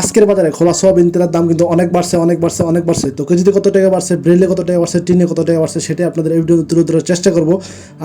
আজকের বাজারে খোলা সয়াবিন তেলের দাম কিন্তু অনেক বাড়ছে অনেক বাড়ছে অনেক বাড়ছে। তো কেজিতে কত টাকা বাড়ছে ব্রেলে কত টাকা বাড়ছে, টিনে কত টাকা বাড়ছে, সেটাই আপনাদের এই ভিডিও তুলে ধরার চেষ্টা করব।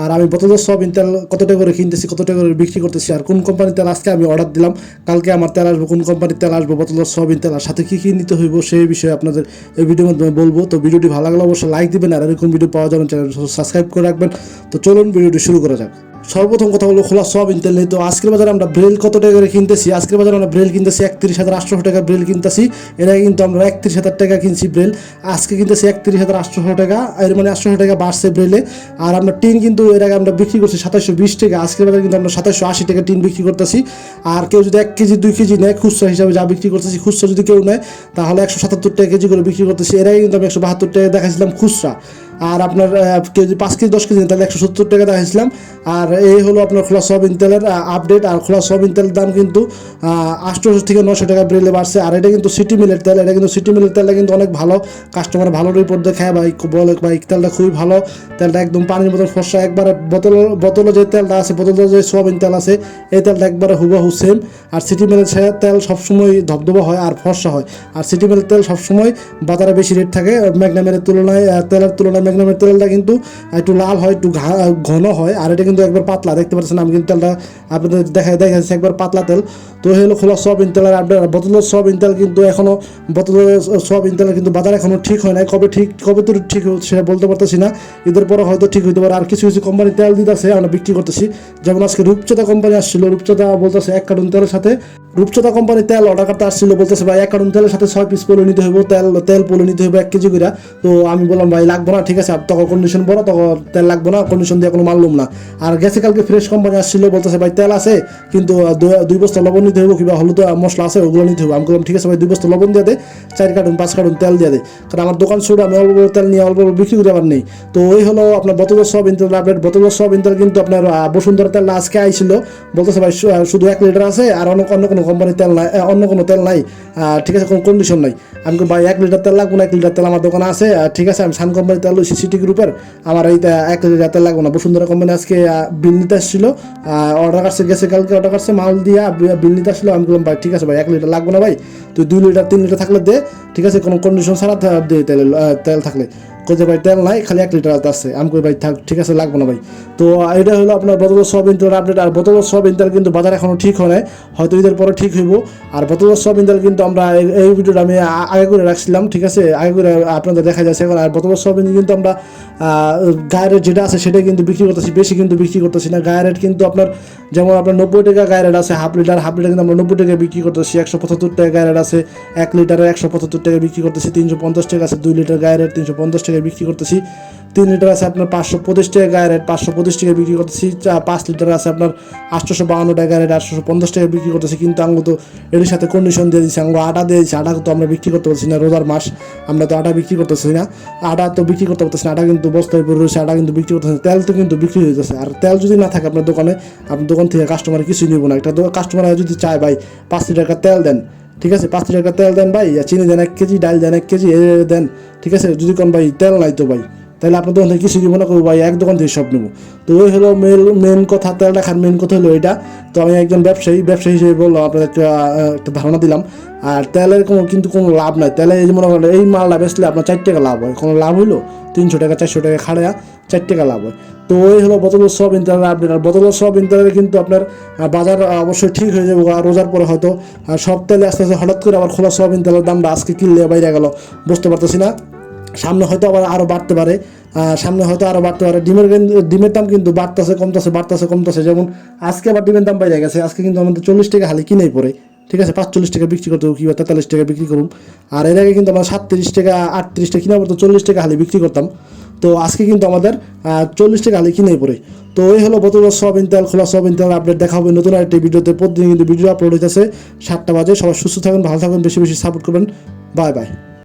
আর আমি বোতল সয়াবিন তেল কত টাকা করে কিনতেছি, কত টাকা করে বিক্রি করতেছি, আর কোন কোম্পানির তেল আজকে আমি অর্ডার দিলাম, কালকে আমার তেল আসব, কোন কোম্পানির তেল আসব বোতল সয়াবিন তেল আর সাথে কী কী নিতে হইব, সেই বিষয়ে আপনাদের এই ভিডিওর মাধ্যমে বলব। তো ভিডিওটি ভালো লাগলে অবশ্যই লাইক দিবেন, আর এরকম ভিডিও পাওয়া জন্য চ্যানেল সাবস্ক্রাইব করে রাখবেন। তো চলুন ভিডিওটি শুরু করা যাক। সর্বপ্রথম কথা হলো খোলা সয়াবিন তেল তো আজকের বাজারে আমরা ব্রেল কত টাকা করে কিনতেছি? আজকের বাজারে আমরা ব্রেল কিনতেছি একত্রিশ হাজার আটশোশো টাকা ব্রেল কিনতেছি। এর আগে কিন্তু আমরা একত্রিশ হাজার টাকা কিনছি ব্রেল। আজকে কিনতেছি একত্রিশ হাজার আটশোশো টাকা। এর মানে আটশোশো টাকা বাড়ছে ব্রেলে। আর আমরা টিন কিন্তু এর আগে আমরা বিক্রি করছি সাতাশশো বিশ টাকা। আজকের বাজারে কিন্তু আমরা সাতাশশো আশি টাকা টিন বিক্রি করতেছি। আর কেউ যদি এক কেজি, দুই কেজি নেয়, খুচরা হিসাবে যা বিক্রি করতেছি, খুচরা যদি কেউ নেয়, তাহলে একশো সাতাত্তর টাকা কেজি করে বিক্রি করতেছি। এর আগে কিন্তু আমি একশো বাহাত্তর টাকা দেখাইছিলাম খুচরা। আর আপনার কেজি পাঁচ কেজি, দশ কেজি তাহলে একশো সত্তর টাকা দেখাইছিলাম আর এই হলো আপনার খোলা সয়াবিন তেলের আপডেট আর খোলা সয়াবিন তেলের দাম কিন্তু আটশোশো থেকে নশো টাকা ব্রেলে বাড়ছে। আর এটা কিন্তু সিটি মিলের তেল। এটা কিন্তু সিটি মিলের তেলটা কিন্তু অনেক ভালো। কাস্টমার ভালো রিপোর্ট দেখায় ভাই বলে ভাই তেলটা খুবই ভালো। তেলটা একদম পানির মতন ফর্সা। একবারে বোতল, বোতলে যে তেলটা আছে, বোতলে যে সোয়াবিন তেল আছে, এই তেলটা একবারে হুবহু সেম আর সিটি মিলের তেল সবসময় ধবধবা হয় আর ফর্সা হয়। আর সিটি মিলের তেল সবসময় বাজারে বেশি রেট থাকে। ম্যাগনামের তুলনায় তেলের তুলনায় ম্যাগনামের তেলটা কিন্তু একটু লাল হয়, একটু ঘন হয়, আর এটা কিন্তু একবার পাতলা, দেখতে পাচ্ছেন, আমি কিন্তু তেলটা আপনাদের দেখা দেখা যাচ্ছে একবার পাতলা তেল। তো হলো খোলা সয়াবিন আপডেট আর বোতলের সয়াবিন তেল কিন্তু এখনও বোতলের সয়াবিন তেল কিন্তু বাজার এখনও ঠিক হয় নাই, কবে ঠিক কবে তো ঠিক সেটা বলতে পারতেছি না। ঈদের পরে হয়তো ঠিক হইতে পারে, আর কিছু কিছু কোম্পানি তেল দিতেছে, আমরা বিক্রি করতেছি। যেমন আজকে রূপচাঁদা কোম্পানি আসছিল, রূপচাঁদা বলতেছে এক কার্টুন তেলের সাথে রূপচাঁদা কোম্পানি তেল অর্ডার করতে আসছিল, বলতেছে, ভাই, এক কার্টুন তেলের সাথে ছয় পিস পোলো নিতে হইব, তেল তেল পোলো নিতে হইব এক কেজি করে তো আমি বললাম, ভাই, লাগবো না, ঠিক আছে তখন কন্ডিশন বড় তখন তেল লাগবো না কন্ডিশন দিয়ে কোনো মানলাম না। আর গেছে কালকে ফ্রেশ কোম্পানি আসছিল, বলতেছে, ভাই, তেল আছে, কিন্তু দুই বস্তা লবণ নিতে হইব, কিংবা হলুদ মশলা আছে, ওগুলো নিতে হবে আমি বললাম, ঠিক আছে, ভাই, দুই বস্তা লবণ দিয়ে দে, চার কার্টুন, পাঁচ কার্টুন তেল দিয়ে দে। কারণ আমার দোকান ছোট, আমি অল্প তেল নিয়ে অল্প বিক্রি করে আবার নেই। তো ওই হলো আপনার বোতলের সব ইন্টার আপডেট বোতলের সব ইন্টার কিন্তু আপনার বসুন্ধরা তেল আজকে আইছিল। বলতেছে, ভাই শুধু এক লিটার আছে, আর অন্য অন্য কোনো কোম্পানির তেল নাই অন্য কোনো তেল নাই ঠিক আছে, কোনো কন্ডিশন নাই। আমি ভাই, এক লিটার তেল লাগবে না, এক লিটার তেল আমার দোকানে আছে ঠিক আছে, আমি সান কোম্পানির তেল লইছি সিটি গ্রুপের। আমার এই এক তেল লাগবে না। বসুন্ধরা কোম্পানি আজকে বিল নিতে আসছিল। অর্ডার করছে গেছে, কালকে অর্ডার করছে মাল দিয়া বিল নিতে আসছিল। আমি বললাম, ভাই, ঠিক আছে ভাই, এক লিটার লাগবো না ভাই। তুই দুই লিটার, তিন লিটার থাকলে দে, ঠিক আছে? কোনো কন্ডিশন ছাড়া দে তেল তেল থাকলে। কোথায় ভাই তেল নাই, খালি এক লিটার আছে। আমি কই, ভাই, থাক, ঠিক আছে, লাগবো না ভাই। তো এটা হলো আপনার বোতলের সব ইন্টার আপডেট আর বোতলের সব ইন্টার কিন্তু বাজার এখনও ঠিক হয় নাই। হয়তো ঈদের পরে ঠিক হইব। আর বোতলের সব ইন্টার কিন্তু আমরা এই- ভিডিওটা আমি আগে করে রাখছিলাম, ঠিক আছে? আগে করে আপনাদের দেখা যাচ্ছে এখন। আর বোতলের সব ইঞ্জিন কিন্তু আমরা গায়ের রেট যেটা আছে, সেটাই কিন্তু বিক্রি করতেছি। বেশি কিন্তু বিক্রি করতেছি না। গায়ের রেট কিন্তু আপনার, যেমন আপনার নব্বই টাকা গায়ের রেট আছে, হাফ লিটার হাফ লিটার কিন্তু আমরা নব্বই টাকা বিক্রি করতেছি। একশো পঁচাত্তর টাকা গায়ের রেট আছে, এক লিটারে একশো পঁচাত্তর টাকা বিক্রি করতেছি। তিনশো পঞ্চাশ টাকা আছে, দুই লিটার গায়ের রেট তিনশো পঞ্চাশ টাকা বিক্রি করতেছি। তিন লিটার আছে আপনার পাঁচশো পঁচিশ টাকা গায়ের রেট, পাঁচশো পঁচিশ টাকায় বিক্রি করতেছি। পাঁচ লিটার আছে আপনার আটশোশো বাউন্ন টাকা রেট, আটশোশো পঞ্চাশ টাকায় বিক্রি করতেছি। কিন্তু আমরা তো এটির সাথে কন্ডিশন দিয়ে দিচ্ছি আমরা আটা দিয়ে দিচ্ছি আটা তো আমরা বিক্রি করতে পারছি না রোজার মাস। আমরা তো আটা বিক্রি করতেছি না। আটা তো বিক্রি করতে পারতেছি না। আটা কিন্তু বস্তায় পড়ে রয়েছে, আটা কিন্তু বিক্রি করতেছে। তেল তো কিন্তু বিক্রি হয়ে যাচ্ছে। আর তেল যদি না থাকে আপনার দোকানে, আপনার দোকান থেকে কাস্টমার কিছুই নিব না। একটা কাস্টমার যদি চায় ভাই, পাঁচ লিটার তেল দেন। ঠিক আছে, পাঁচ লিটার তেল দেন ভাই চিনি দেন এক কেজি, ডাল দেন এক কেজি দেন, ঠিক আছে, যদি কোন ভাই, তেল নাই তো ভাই। তাহলে আপনার দোকান থেকে কিছু দিব না করব ভাই, এক দোকান থেকে সব নেব। তো ওই হলো মেন মেন কথা তেল রাখার মেন কথা হলো এটা। তো আমি একজন ব্যবসায়ী ব্যবসায়ী হিসেবে বললাম, আপনাদের একটা একটা ধারণা দিলাম। আর তেলের কোনো, কিন্তু কোনো লাভ নাই। তেলে এই মনে করেন, এই মালটা বেচলে আপনার চার টাকা লাভ হয়। কোনো লাভ হইল? তিনশো টাকা, চারশো টাকা খাড়া চার টাকা লাভ হয়। তো ওই হলো বোতলের সব ইন্টারের আপডেট আর বোতলের সব ইন্টারে কিন্তু আপনার বাজার অবশ্যই ঠিক হয়ে যাবে। আর রোজার পরে হয়তো সব তেলে আস্তে আস্তে হঠাৎ করে আবার খোলা সব ইন্টারের দামটা আজকে কিনলে বাইরে গেল। বুঝতে পারতেছি না? সামনে হয়তো আবার আরও বাড়তে পারে সামনে হয়তো আরও বাড়তে পারে। ডিমের ডিমের দাম কিন্তু বাড়তেছে, কমতেছে বাড়তেছে, কমতেছে। যেমন আজকে আবার ডিমের দাম বাইরে গেছে, আজকে কিন্তু আমাদের চল্লিশ টাকা হালি কিনেই পড়ে, ঠিক আছে? পাঁচচল্লিশ টাকা বিক্রি করতে কিংবা তেতাল্লিশ টাকা বিক্রি করুন। আর এর আগে কিন্তু আমরা সাতত্রিশ টাকা, আটত্রিশ টাকা কিনা পড়তো চল্লিশ টাকা হালি বিক্রি করতাম। তো আজকে কিন্তু আমাদের চল্লিশ টাকা হালি কিনেই পড়ে। তো এই হলো বোতলের সয়াবিন তেল, খোলা সয়াবিন তেল আপডেট দেখা হবে নতুন আরেকটি ভিডিওতে। প্রতিদিন কিন্তু ভিডিও আপলোড হইতেছে সাতটা বাজে। সবাই সুস্থ থাকুন, ভালো থাকবেন বেশি বেশি সাপোর্ট করবেন। Bye bye.